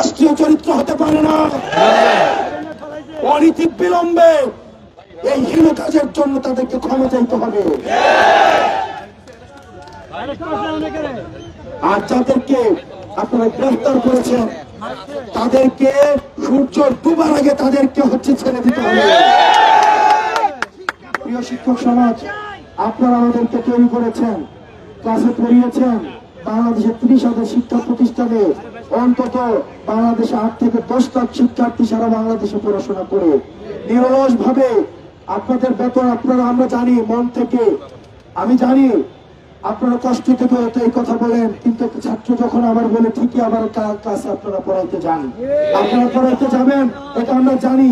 রাষ্ট্রীয় চরিত্র হতে পারে না। অনীতি বিলম্বে এই হীন কাজের জন্য তাদেরকে ক্ষমা চাইতে হবে। আর যাদেরকে আপনারা গ্রেফতার করেছেন, তাদেরকে সূর্য ডুবার আগে তাদেরকে হচ্ছে ছেড়ে দিতে হবে। প্রিয় শিক্ষক সমাজ, আপনারা আমাদেরকে তৈরি করেছেন, ক্লাসে পড়িয়েছেন বাংলাদেশের ত্রিশ হাজার শিক্ষা প্রতিষ্ঠানে অন্তত বাংলাদেশে আট থেকে দশ লাখ শিক্ষার্থী সারা বাংলাদেশে পড়াশোনা করে। নিরলস ভাবে আপনাদের বেতন আপনারা, আমরা জানি মন থেকে। আমি জানি আপনারা কষ্ট থেকে হয়তো এই কথা বলেন, কিন্তু ছাত্র যখন আবার বলে ঠিকই আবার ক্লাসে আপনারা পড়াইতে যান। আপনারা পড়াইতে যাবেন, এটা আমরা জানি।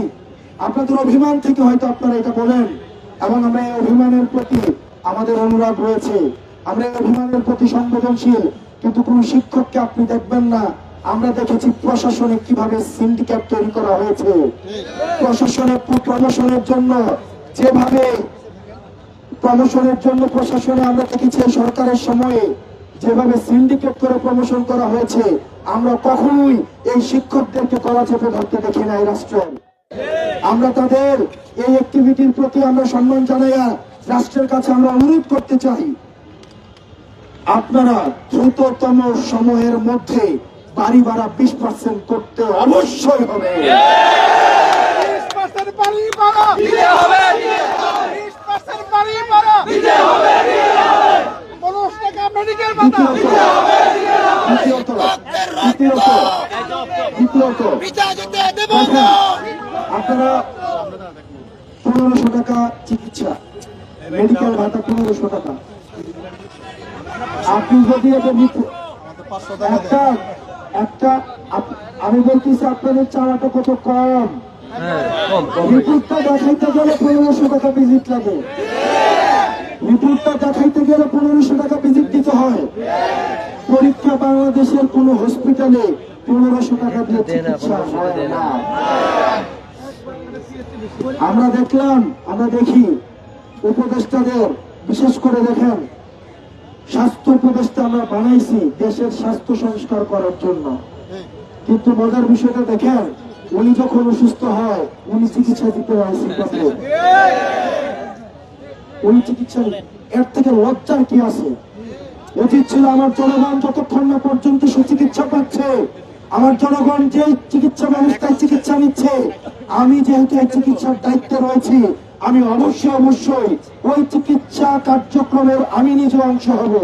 আপনাদের অভিমান থেকে হয়তো আপনারা এটা বলেন। এবং আমরা এই অভিমানের প্রতি আমাদের অনুরাগ রয়েছে। আমরা এই অভিমানের প্রতি সংবেদনশীল, কিন্তু কোন শিক্ষককে আপনি দেখবেন না। আমরা দেখেছি প্রশাসনে কীভাবে সিন্ডিকেট তৈরি করা হয়েছে। প্রশাসনের প্রমোশনের জন্য যেভাবে প্রমোশনের জন্য প্রশাসনে আমরা দেখেছি সরকারের সময়ে যেভাবে সিন্ডিকেট করে প্রমোশন করা হয়েছে, আমরা কখনোই এই শিক্ষকদেরকে কলা চেপে ধরতে দেখি না এই রাষ্ট্রের। আমরা তাদের এই অ্যাক্টিভিটির প্রতি আমরা সম্মান জানাইয়া রাষ্ট্রের কাছে আমরা অনুরোধ করতে চাই, আপনারা দ্রুততম সময়ের মধ্যে বাড়ি ভাড়া বিশ পার্সেন্ট করতে অবশ্যই হবে। আপনারা পনেরোশো টাকা চিকিৎসা। মেডিকেল ভাতা পনেরোশো টাকা। আপনি যদি একটা একটা আমি বলতেছি আপনাদের চাওয়াটা কত কম? রিপোর্টটা দেখাইতে গেলে পনেরোশো টাকা ভিজিট লাগে। রিপোর্টটা দেখাইতে গেলে পনেরোশো টাকা ভিজিট দিতে হয়। পরীক্ষা বাংলাদেশের কোন হসপিটালে পনেরোশো টাকা দিয়ে চিকিৎসা হয় না। আমরা দেখলাম আমরা দেখি। উপদেষ্টাদের বিশেষ করে দেখেন স্বাস্থ্য উপদেষ্টা আমরা বানাইছি দেশের স্বাস্থ্য সংস্কার করার জন্য। কিন্তু মজার বিষয়টা দেখেন, উনি যখন অসুস্থ হয়, উনি চিকিৎসা দিতে উনি চিকিৎসা এর থেকে লজ্জার কি আছে? উচিত ছিল আমার জনগণ যতক্ষণ না পর্যন্ত সুচিকিৎসা পাচ্ছে, আমার জনগণ যে চিকিৎসা ব্যবস্থায় চিকিৎসা নিচ্ছে, আমি যেহেতু এই চিকিৎসার দায়িত্বে রয়েছি আমি অবশ্যই অবশ্যই ওই চিকিৎসা কার্যক্রমের আমি নিজে অংশ হব।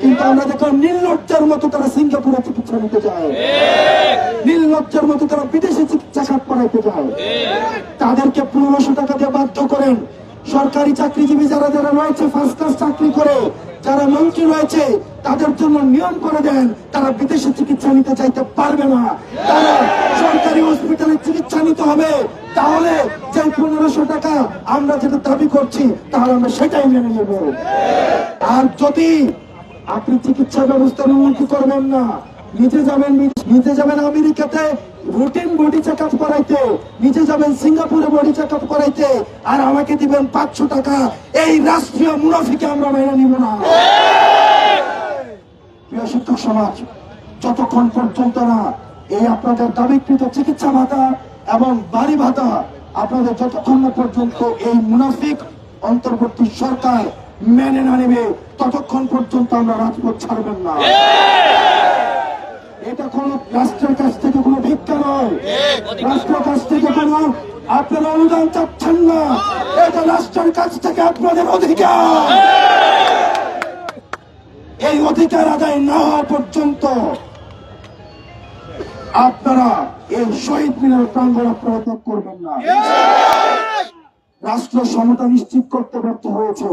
কিন্তু আমরা দেখলাম নির্লজ্জার মতো তারা সিঙ্গাপুরে চিকিৎসা নিতে যায়। নির্লজ্জার মতো তারা বিদেশে চিকিৎসা খাত করাইতে যায়। তাদেরকে পনেরোশো টাকা দিয়ে বাধ্য করেন। সরকারি চাকরিজীবী যারা যারা রয়েছে ফার্স্ট ক্লাস চাকরি করে যারা মন্ত্রী রয়েছে, তাদের জন্য নিয়ম করে দেন, তারা বিদেশে চিকিৎসা নিতে চাইতে পারবে না। তারা সরকারি হসপিটালে চিকিৎসা নিতে হবে। তাহলে যে পনেরোশো টাকা আমরা যেটা দাবি করছি, তাহলে আমরা সেটাই মেনে নেব। আর যদি আপনি চিকিৎসা ব্যবস্থার উন্নতি করবেন না নিজে যাবেন নিজে যাবেন আমেরিকাতে। রুটিন বডি চেক আপ করাইতে। নিজে যাবেন সিঙ্গাপুরে বডি চেক আপ করাইতে। আর আমাকে দিবেন পাঁচশো টাকা। এই রাষ্ট্রীয় মুনাফিকে আমরা মেনে নিব না। প্রিয় শিক্ষক সমাজ, যতক্ষণ পর্যন্ত না এই আপনাদের দাবিকৃত চিকিৎসা ভাতা এবং বাড়ি ভাতা আপনাদের যতক্ষণ পর্যন্ত এই মুনাফিক অন্তর্বর্তী সরকার মেনে না নেবে, ততক্ষণ পর্যন্ত আমরা রাজপথ ছাড়বেন না। এটা কোন রাষ্ট্রের কাছ থেকে কোনো ভিক্ষা নয়। রাষ্ট্রের কাছ থেকে কোনো আপনারা অনুদান চাচ্ছেন না। এটা রাষ্ট্রের কাছ থেকে আপনাদের অধিকার। এই অধিকার আদায় না হওয়া পর্যন্ত আপনারা এই শহীদ মিনার প্রাঙ্গণ আপনারা ত্যাগ করবেন না। রাষ্ট্র সমতা নিশ্চিত করতে ব্যর্থ হয়েছে।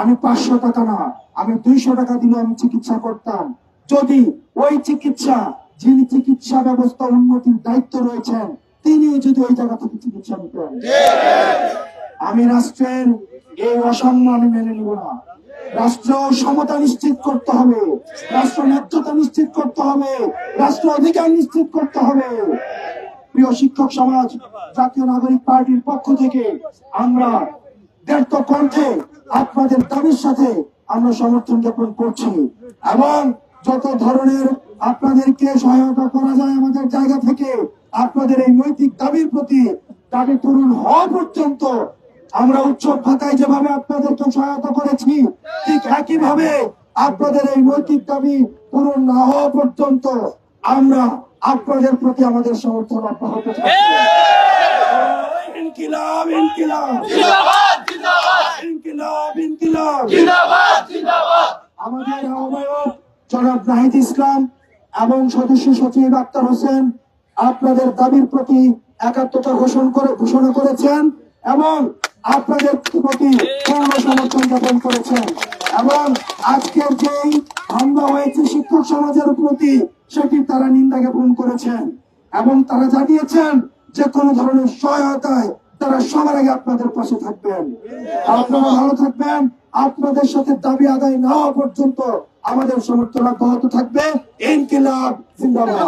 আমি পাঁচশো টাকা না, আমি দুইশো টাকা দিলে আমি চিকিৎসা করতাম। যদি ওই চিকিৎসা, যিনি চিকিৎসা ব্যবস্থা উন্নতির দায়িত্ব রয়েছেন তিনি যদি ওই জায়গা থেকে চিকিৎসা নিতেন আমি রাষ্ট্রের এই অসাম্য আমি মেনে নিব না। রাষ্ট্র সমতা নিশ্চিত করতে হবে, রাষ্ট্র ন্যায্যতা নিশ্চিত করতে হবে, রাষ্ট্র অধিকার নিশ্চিত করতে হবে। প্রিয় শিক্ষক সমাজ, জাতীয় নাগরিক পার্টির পক্ষ থেকে আমরা ব্যর্থ কণ্ঠে আপনাদের দাবির সাথে আমরা সমর্থন জ্ঞাপন করছি এবং যত ধরনের আপনাদেরকে সহায়তা করা যায় আমাদের জায়গা থেকে আপনাদের এই নৈতিক দাবির প্রতি দাবি পূরণ হওয়া পর্যন্ত আমরা উৎসব ভাতায় যেভাবে আপনাদেরকে সহায়তা করেছি ঠিক একইভাবে আপনাদের এই নৈতিক দাবি পূরণ না হওয়া পর্যন্ত আমরা আপনাদের প্রতি আমাদের সমর্থন অব্যাহত ইনকিলাব ইনকিলাব। ইনকিলাব ইনকিলাব। আমাদের আহ্বায়ক জনাব নাহিদ ইসলাম এবং সদস্য সচিব আক্তার হোসেন আপনাদের দাবির প্রতি একাত্মতা ঘোষণা করে, ঘোষণা করেছেন এবং আপনাদের প্রতি পূর্ণ সমর্থন জ্ঞাপন করেছেন। এবং আজকের যেই হামলা হয়েছে শিক্ষক সমাজের প্রতি, সেটি তারা নিন্দা জ্ঞাপন করেছেন এবং তারা জানিয়েছেন যে কোনো ধরনের সহায়তায় তারা সবার আগে আপনাদের পাশে থাকবেন। আপনারা ভালো থাকবেন। আপনাদের সাথে দাবি আদায় না হওয়া পর্যন্ত আমাদের সমর্থন অব্যাহত থাকবে। ইনকিলাব জিন্দাবাদ।